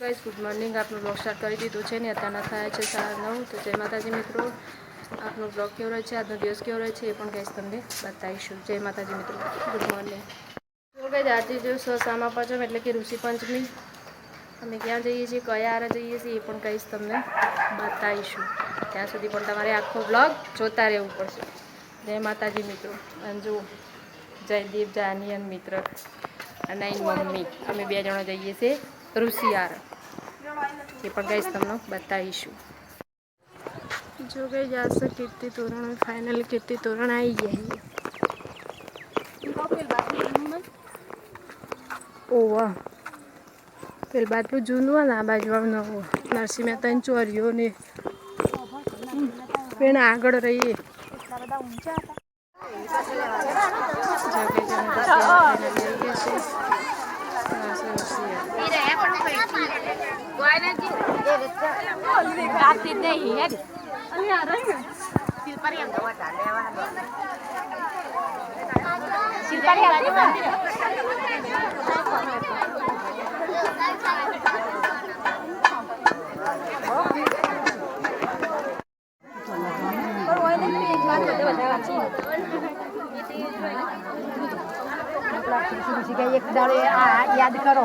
Guys good morning આપનું blog start કરી દીધું છે ને અત્યારના થયા છે સાડા નવ. તો જય માતાજી મિત્રો. આપનો બ્લોગ કેવો રહે છે? આજનો દિવસ કેવો રહે છે? એ પણ કહીશ તમને બતાવીશું. જય માતાજી મિત્રો. ગુડ મોર્નિંગ તો ગાઈઝ આજે જો સામા પંચમ એટલે કે ઋષિ પંચમી. અમે ક્યાં જઈએ છીએ, કયા આરા જઈએ છીએ એ પણ કહીશ તમને બતાવીશું. ત્યાં સુધી પણ તમારે આખો બ્લોગ જોતા રહેવું પડશે. જય માતાજી મિત્રો. અને જુઓ, જયદીપ જાની અને મિત્ર અને મમ્મી. અમે બે જણા જઈએ છીએ. ઋષિયાર એ પણ ગઈશ તમને બતાવીશું. જો ગઈ જશે કીર્તિ તોરણ ફાઇનલ કીર્તિ તોરણ આવી ગયા ઓવા પેલ બાટલું જૂનું ને, આ બાજુ નવું નરસિંહ મહેતાની ચોરીઓ ને. પેણ આગળ રહીએ. જો કે જણ finally આવી ગયા ઋષિયાર. એક દાડે આ યાદ કરો.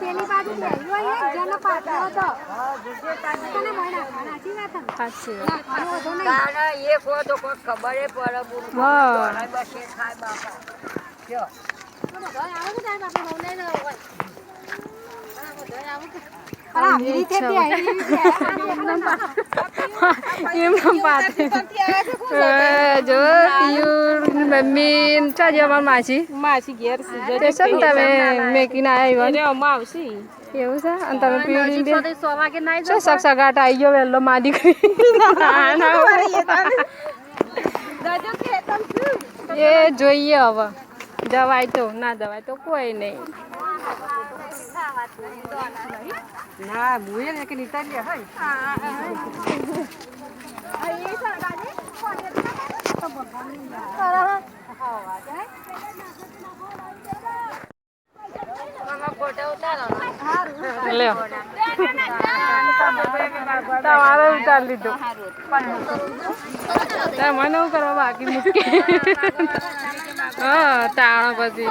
પેલી બાજુ બેહ્યો હોય એક પાટલો હતો તને મળ્યા સાચી વાત હે. સાચી ઘણો વધુ નહીં. તો બધાય આવો કે સાહેબ બસ એ ખાય બાપા હોય. બધાય આવો તો અરે આવી રીતે બી આવી રીતે એમનો પાતે જો મમ્મી ચા જે અમાર માસી? માસી ઘેર છે તમે મેકીને આવ્યા આવશે. એવું છે? અને તમે પીવડી બે સો વાગે નાઈ શું સક આવી ગયો વહેલો મા દીકરી એ જોઈએ હવે. દવાય તો ના દવાય તો કોઈ નહીં. ના, મુએ ને કે નીતાલી હોય તમારે ઉતાર લીધો. મને શું કરવા બાકી મૂકી હા, તાણ પછી.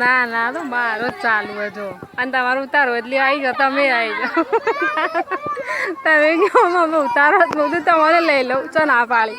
ના ના, તો મારો ચાલુ જો. અને તમારું ઉતારો એટલે આવી જાઓ, તમે આવી જાઓ. તમે કહો ઉતારો જ બધું તમારે લઈ લઉં. ચો ના પાડી.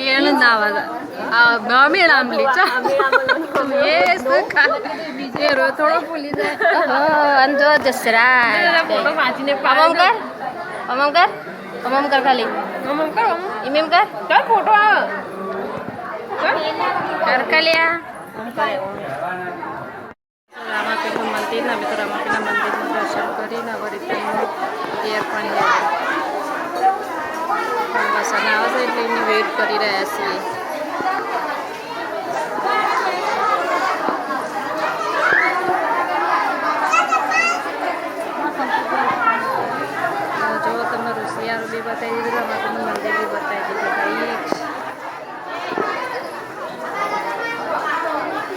ના વાલા આ મમ્મી નામ લીચા એ સુખા એ રો થોડો ભૂલી જાય. અંજો જસરા ફોટો વાંચીને અમમ કર. અમમ કર. અમમ કર ખાલી. અમમ કર ઇમેમ કર. કર ફોટો આવ. કર. કલ્યા રામાપીરનું મંદિર ને અમે તો રામાપીરના મંદિરનું દર્શન કરીને હવે રિટર્ન ઘેર પણ અને આવે છે એટલે એની વેઇટ કરી રહ્યા છીએ. બતાવી દીધું રામાપીરનું મંદિર બી બતાવી દીધું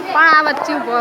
પણ આ વચ્ચે બહુ